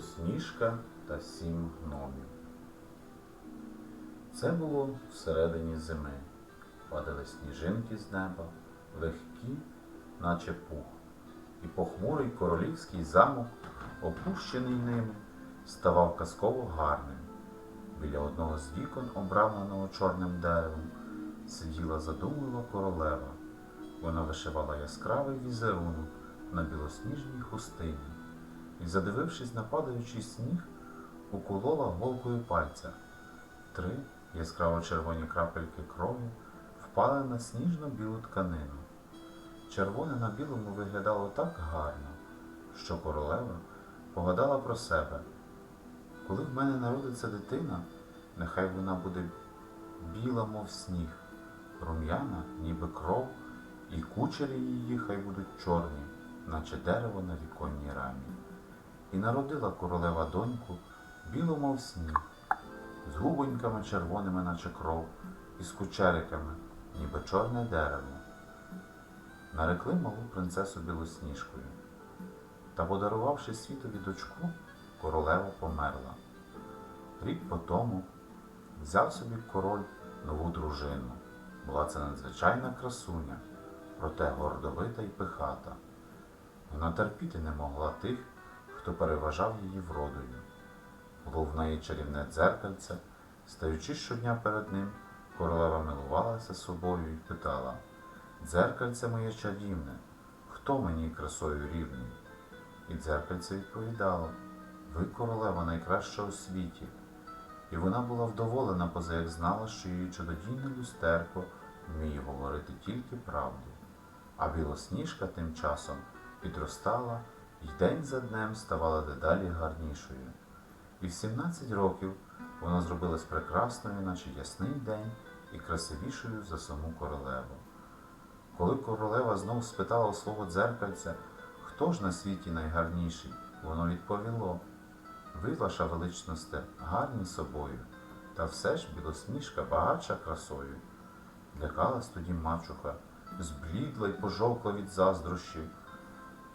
Білосніжка та сім гномів. Це було всередині зими. Падали сніжинки з неба, легкі, наче пух, і похмурий королівський замок, опущений ними, ставав казково гарним. Біля одного з вікон, обрамленого чорним деревом, сиділа задумлива королева. Вона вишивала яскравий візерунок на білосніжній хустині і, задивившись на падаючий сніг, уколола голкою пальця. Три яскраво червоні крапельки крові впали на сніжно-білу тканину. Червоне на білому виглядало так гарно, що королева погадала про себе. Коли в мене народиться дитина, нехай вона буде біла, мов сніг, рум'яна, ніби кров, і кучері її хай будуть чорні, наче дерево на віконній рамі. І народила королева доньку, білу, мов сніг, з губоньками червоними, наче кров, і з кучериками, ніби чорне дерево. Нарекли малу принцесу білосніжкою. Та, подарувавши світові дочку, королева померла. Рік по тому взяв собі король нову дружину. Була це надзвичайна красуня, проте гордовита й пихата. Вона терпіти не могла тих, хто переважав її вродою. Було в неї чарівне дзеркальце, стаючи щодня перед ним, королева милувалася собою і питала Дзеркальце моє чарівне, хто мені красою рівний? І дзеркальце відповідало Ви королева найкраща у світі. І вона була вдоволена, поза як знала, що її чудодійне люстерко вміє говорити тільки правду. А білосніжка тим часом підростала і день за днем ставала дедалі гарнішою. І в 17 років вона зробилась прекрасною, наче ясний день, і красивішою за саму королеву. Коли королева знов спитала у свого дзеркальця, хто ж на світі найгарніший, воно відповіло ви, ваша величносте, гарні собою, та все ж білосніжка багатша красою. Лякалась тоді мачуха, зблідла й пожовкла від заздрощів.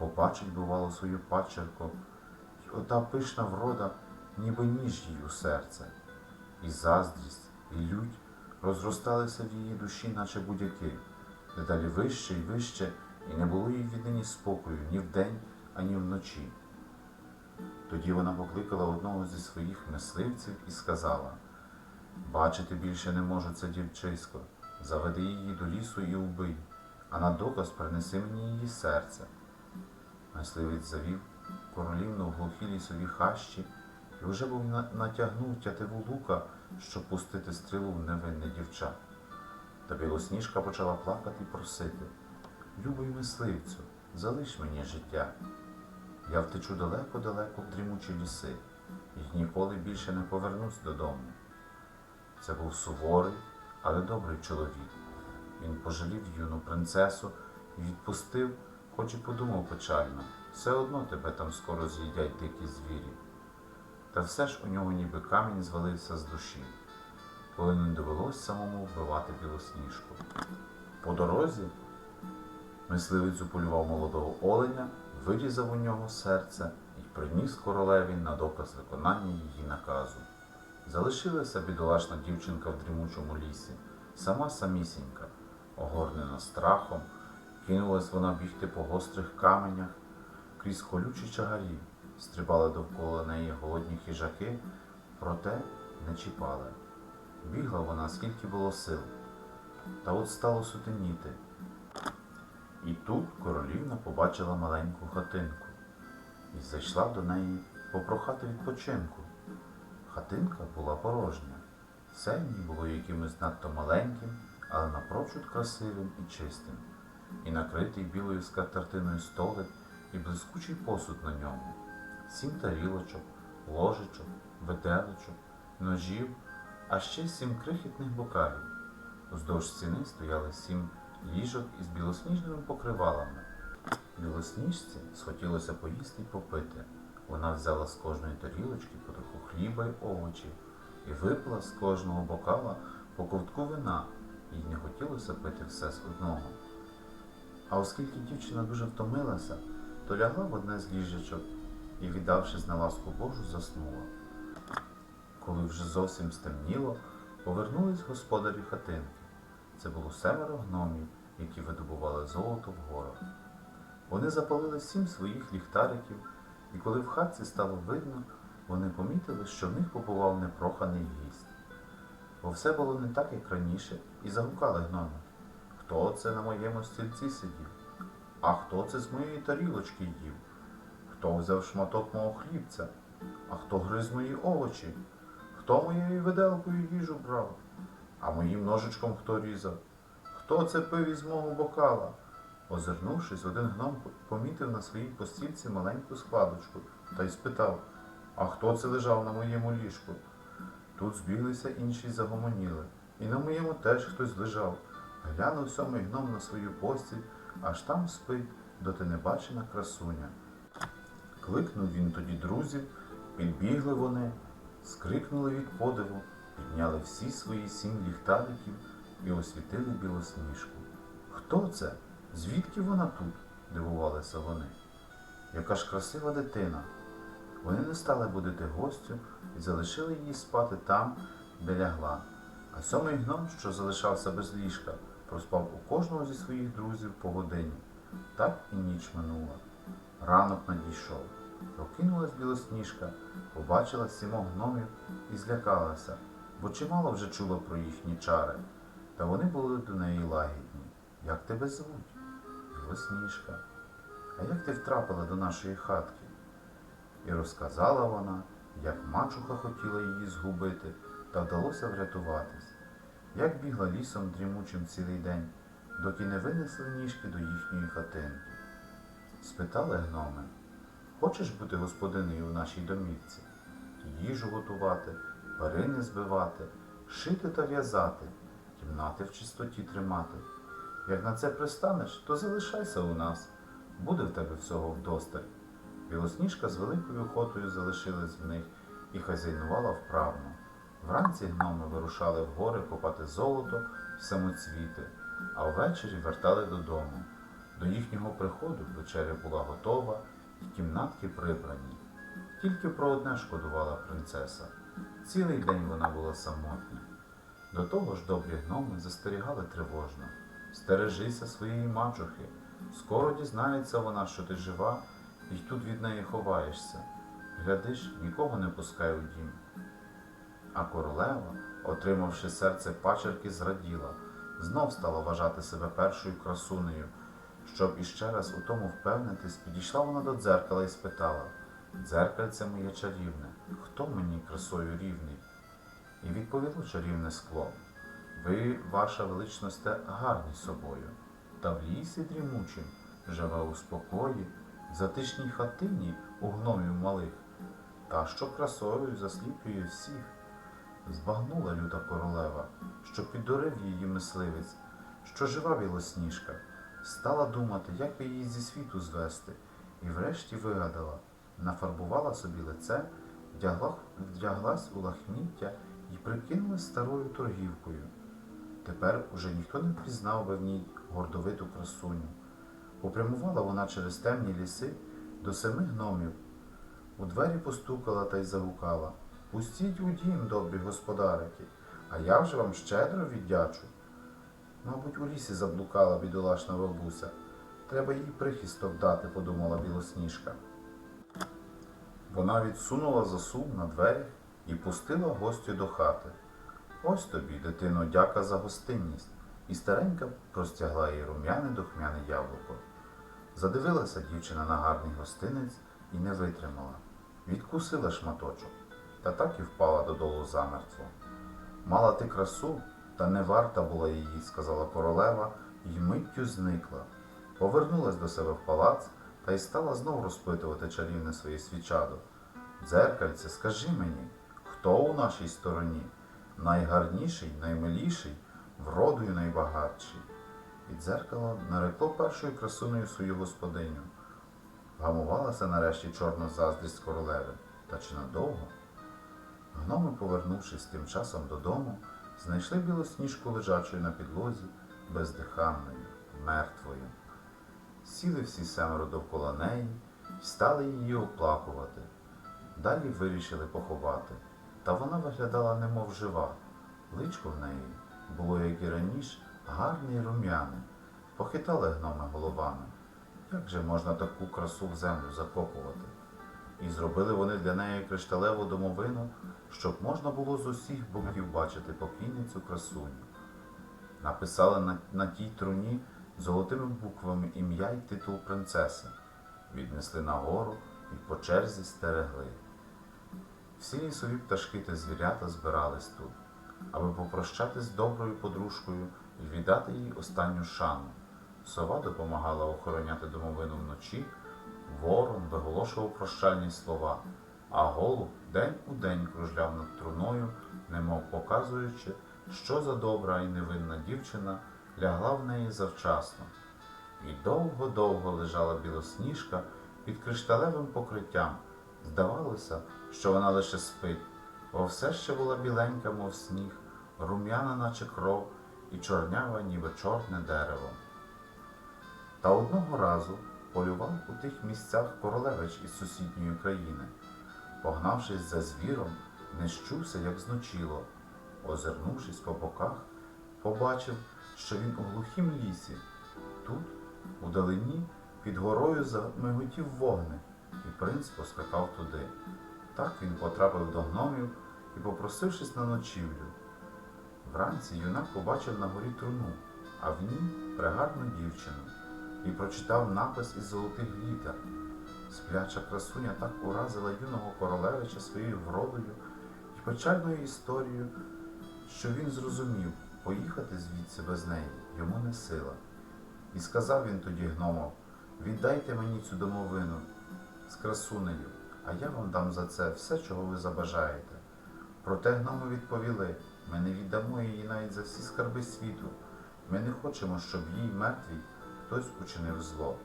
Побачить, бувало, свою пачерку, й ота пишна врода, ніби ніж їй у серце. І заздрість, і лють розросталися в її душі, наче будь-які, дедалі вище і вище, і не було їй віднині спокою ні вдень, ані вночі. Тоді вона покликала одного зі своїх мисливців і сказала Бачити більше не можу це дівчисько, заведи її до лісу і убий, а на доказ принеси мені її серце. Мисливець завів королівну в глухі лісові хащі і вже був натягнув тятиву лука, щоб пустити стрілу в невинне дівча. Та білосніжка почала плакати і просити Любий мисливцю, залиш мені життя. Я втечу далеко-далеко в дрімучі ліси і ніколи більше не повернусь додому. Це був суворий, але добрий чоловік. Він пожалів юну принцесу і відпустив, хоч і подумав печально, все одно тебе там скоро з'їдять дикі звірі. Та все ж у нього ніби камінь звалився з душі, коли не довелось самому вбивати білосніжку. По дорозі мисливець уполював молодого оленя, вирізав у нього серце і приніс королеві на доказ виконання її наказу. Залишилася бідолашна дівчинка в дрімучому лісі, сама самісінька, огорнена страхом, кинулась вона бігти по гострих каменях, крізь колючі чагарі, стрибали довкола неї голодні хижаки, проте не чіпали. Бігла вона, скільки було сил. Та от стало сутеніти. І тут королівна побачила маленьку хатинку і зайшла до неї попрохати відпочинку. Хатинка була порожня. Все в ній було якимось надто маленьким, але напрочуд красивим і чистим, і накритий білою скатертиною столик, і блискучий посуд на ньому, сім тарілочок, ложечок, виделочок, ножів, а ще сім крихітних бокалів. Уздовж стіни стояли сім ліжок із білосніжними покривалами. Білосніжці схотілося поїсти й попити. Вона взяла з кожної тарілочки по троху хліба й овочів і випила з кожного бокала по ковтку вина, їй не хотілося пити все з одного. А оскільки дівчина дуже втомилася, то лягла в одне з ліжечок і, віддавшись на ласку Божу, заснула. Коли вже зовсім стемніло, повернулись господарі хатинки. Це було семеро гномів, які видобували золото в горах. Вони запалили сім своїх ліхтариків, і коли в хатці стало видно, вони помітили, що в них побував непроханий гість. Бо все було не так, як раніше, і загукали гноми. Хто це на моєму стільці сидів? А хто це з моєї тарілочки їв? Хто взяв шматок мого хлібця? А хто гриз мої овочі? Хто моєю виделкою їжу брав? А моїм ножичком хто різав? Хто це пив із мого бокала? Озирнувшись, один гном помітив на своїй постільці маленьку складочку та й спитав, а хто це лежав на моєму ліжку? Тут збіглися інші загомоніли, і на моєму теж хтось лежав. Глянув сьомий гном на свою постіль, аж там спить доти небачена красуня. Кликнув він тоді друзів, підбігли вони, скрикнули від подиву, підняли всі свої сім ліхтариків і освітили білосніжку. Хто це? Звідки вона тут? дивувалися вони. Яка ж красива дитина. Вони не стали будити гостю і залишили її спати там, де лягла. А сьомий гном, що залишався без ліжка, проспав у кожного зі своїх друзів по годині. Так і ніч минула. Ранок надійшов. Прокинулась білосніжка, побачила сімох гномів і злякалася, бо чимало вже чула про їхні чари. Та вони були до неї лагідні. Як тебе звуть? Білосніжка. А як ти втрапила до нашої хатки? І розказала вона, як мачуха хотіла її згубити, та вдалося врятуватись, як бігла лісом дрімучим цілий день, доки не винесли ніжки до їхньої хатинки. Спитали гноми, хочеш бути господинею у нашій домівці? Їжу готувати, перини збивати, шити та в'язати, кімнати в чистоті тримати. Як на це пристанеш, то залишайся у нас, буде в тебе всього вдосталь. Білосніжка з великою охотою залишилась в них і хазяйнувала вправно. Вранці гноми вирушали в гори копати золото в самоцвіти, а ввечері вертали додому. До їхнього приходу вечеря була готова і кімнатки прибрані. Тільки про одне шкодувала принцеса. Цілий день вона була самотня. До того ж добрі гноми застерігали тривожно. Стережися своєї мачухи. Скоро дізнається вона, що ти жива, і тут від неї ховаєшся. Глядиш, нікого не пускай у дім. А королева, отримавши серце пачерки, зраділа, знов стала вважати себе першою красунею. Щоб іще раз у тому впевнитись, підійшла вона до дзеркала і спитала Дзеркальце моє чарівне, хто мені красою рівний? І відповіло чарівне скло. Ви, ваша величність, гарні собою, та в лісі дрімучим живе у спокої, в затишній хатині у гномів малих, та що красою засліплює всіх. Збагнула люта королева, що піддурив її мисливець, що жива білосніжка, стала думати, як би її зі світу звести, і врешті вигадала, нафарбувала собі лице, вдягла, вдяглась у лахміття і прикинулась старою торгівкою. Тепер уже ніхто не впізнав би в ній гордовиту красуню. Попрямувала вона через темні ліси до семи гномів. У двері постукала та й загукала. Пустіть у дім, добрі господарики, а я вже вам щедро віддячу. Мабуть, у лісі заблукала бідолашна бабуся. Треба їй прихисток дати, подумала білосніжка. Вона відсунула засув на двері і пустила гостю до хати. Ось тобі, дитино, дяка за гостинність. І старенька простягла їй рум'яне духмяне яблуко. Задивилася дівчина на гарний гостинець і не витримала. Відкусила шматочок, та так і впала додолу замертво. Мала ти красу, та не варта була її, сказала королева, і миттю зникла. Повернулась до себе в палац та й стала знов розпитувати чарівне своє свічадо. Дзеркальце, скажи мені, хто у нашій стороні? Найгарніший, наймиліший, вродою найбагатший. І дзеркало нарекло першою красунею свою господиню. Вгамувалася нарешті чорна заздрість королеви. Та чи надовго? Гноми, повернувшись тим часом додому, знайшли білосніжку лежачою на підлозі, бездиханною, мертвою. Сіли всі семеро довкола неї й стали її оплакувати. Далі вирішили поховати. Та вона виглядала немов жива. Личко в неї було, як і раніше, гарне й рум'яне. Похитали гноми головами. Як же можна таку красу в землю закопувати? І зробили вони для неї кришталеву домовину, щоб можна було з усіх боків бачити покійницю красуню. Написали на, на тій труні золотими буквами ім'я й титул принцеси, віднесли на гору і по черзі стерегли. Всі лісові пташки та звірята збирались тут, аби попрощатись з доброю подружкою і віддати їй останню шану. Сова допомагала охороняти домовину вночі, ворон виголошував прощальні слова, а голуб день у день кружляв над труною, немов показуючи, що за добра і невинна дівчина лягла в неї завчасно. І довго-довго лежала білосніжка під кришталевим покриттям. Здавалося, що вона лише спить, бо все ще була біленька, мов сніг, рум'яна, наче кров, і чорнява, ніби чорне дерево. Та одного разу полював у тих місцях королевич із сусідньої країни. Погнавшись за звіром, не як зночило. Озирнувшись по боках, побачив, що він у глухім лісі. Тут, удалині, під горою замиготів вогник, і принц поскакав туди. Так він потрапив до гномів і, попросившись на ночівлю. Вранці юнак побачив на горі труну, а в ній пригарну дівчину і прочитав напис із золотих літер. Спляча красуня так уразила юного королевича своєю вродою і печальною історією, що він зрозумів, поїхати звідси без неї йому не сила. І сказав він тоді гномам, віддайте мені цю домовину з красунею, а я вам дам за це все, чого ви забажаєте. Проте гноми відповіли, ми не віддамо її навіть за всі скарби світу. Ми не хочемо, щоб їй мертвій хтось учинив зло.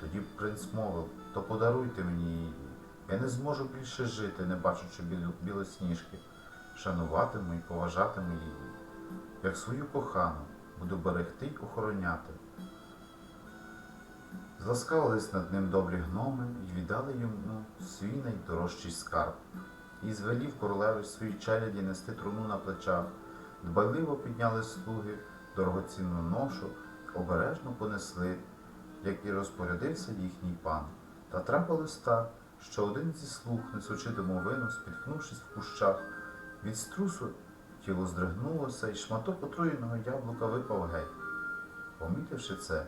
Тоді принц мовив, то подаруйте мені її. Я не зможу більше жити, не бачучи біло- білосніжки. Шануватиму і поважатиму її. Як свою кохану буду берегти й охороняти. Зласкавились над ним добрі гноми і віддали йому свій найдорожчий скарб. І звелів королевич своїй челяді нести труну на плечах. Дбайливо підняли слуги дорогоцінну ношу, обережно понесли, як і розпорядився їхній пан. Та трапилось так, що один зі слуг, несучи домовину, спіткнувшись в кущах, від струсу тіло здригнулося, і шматок отруєного яблука випав геть. Помітивши це,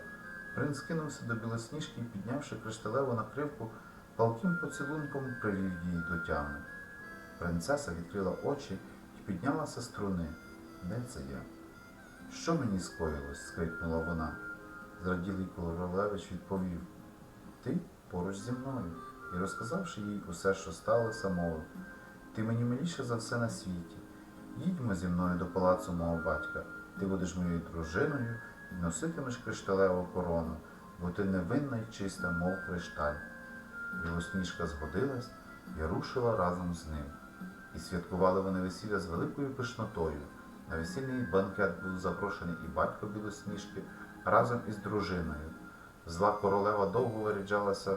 принц кинувся до білосніжки і, піднявши кришталеву накривку, палким поцілунком привів її до тями. Принцеса відкрила очі і піднялася з труни. Де це я? Що мені скоїлось? скрикнула вона. Зраділий королевич відповів Ти поруч зі мною. І розказавши їй усе, що сталося, мовив Ти мені миліше за все на світі. Їдьмо зі мною до палацу мого батька. Ти будеш моєю дружиною і носитимеш кришталеву корону, бо ти невинна й чиста, мов кришталь. Білосніжка згодилась і рушила разом з ним. І святкували вони весілля з великою пишнотою. На весільний банкет був запрошений і батько білосніжки разом із дружиною. Зла королева довго виряджалася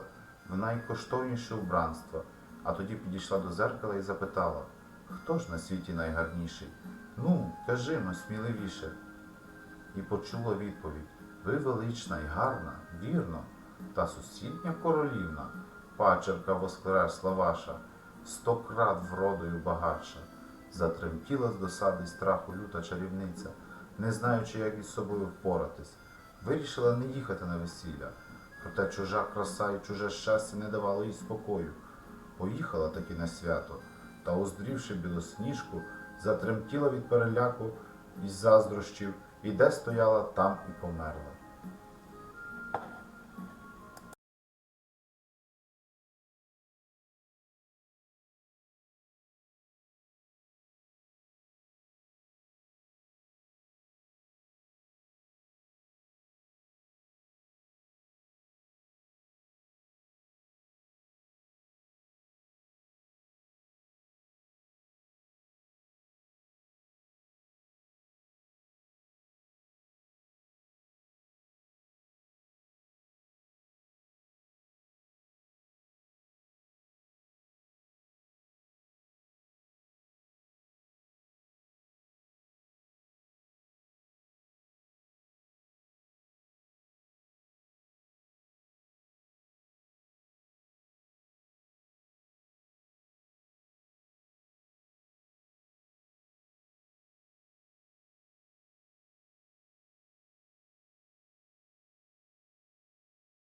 в найкоштовніше вбранство, а тоді підійшла до зеркала і запитала, хто ж на світі найгарніший? Ну, кажи но сміливіше. І почула відповідь Ви велична і гарна, вірно, та сусідня королівна, пачерка воскресла ваша, сто крат вродою багатша. Затремтіла з досади й страху люта чарівниця, не знаючи, як із собою впоратись. Вирішила не їхати на весілля, проте чужа краса і чуже щастя не давало їй спокою. Поїхала таки на свято, та, уздрівши білосніжку, затремтіла від переляку і заздрощів, і де стояла, там і померла.